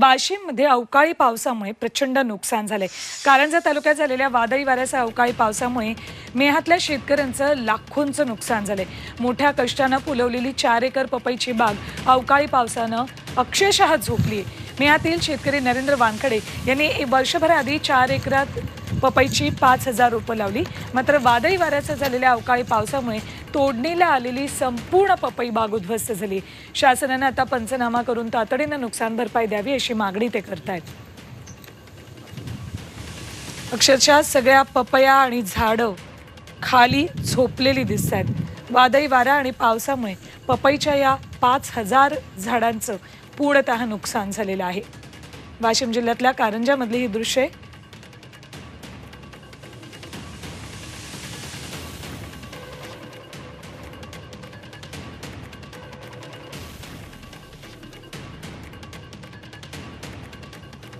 वाशिममध्ये अवकाळी पावसामुळे प्रचंड नुकसान झाले कारंजा तालुक्यात झालेल्या वादळी वाऱ्याच्या अवकाळी पावसामुळे मेहातल्या शेतकऱ्यांचं लाखोंचं नुकसान झालंय. मोठ्या कष्टानं फुलवलेली चार एकर पपईची बाग अवकाळी पावसानं अक्षरशः झोपली मेहातील शेतकरी नरेंद्र वानखडे यांनी वर्षभराआधी चार एकरात पपईची पाच हजार रोपं लावली. मात्र वादळी वाऱ्याचा झालेल्या अवकाळी पावसामुळे तोडणीला आलेली संपूर्ण पपई बाग उद्ध्वस्त झाली. शासनानं आता पंचनामा करून तातडीनं नुकसान भरपाई द्यावी अशी मागणी ते करतायत. अक्षरशः सगळ्या पपया आणि झाडं खाली झोपलेली दिसत आहेत वादळी वारा आणि पावसामुळे पपईच्या या पाच हजार झाडांचं पूर्णतः नुकसान झालेलं आहे. वाशिम जिल्ह्यातल्या कारंजामधली ही दृश्य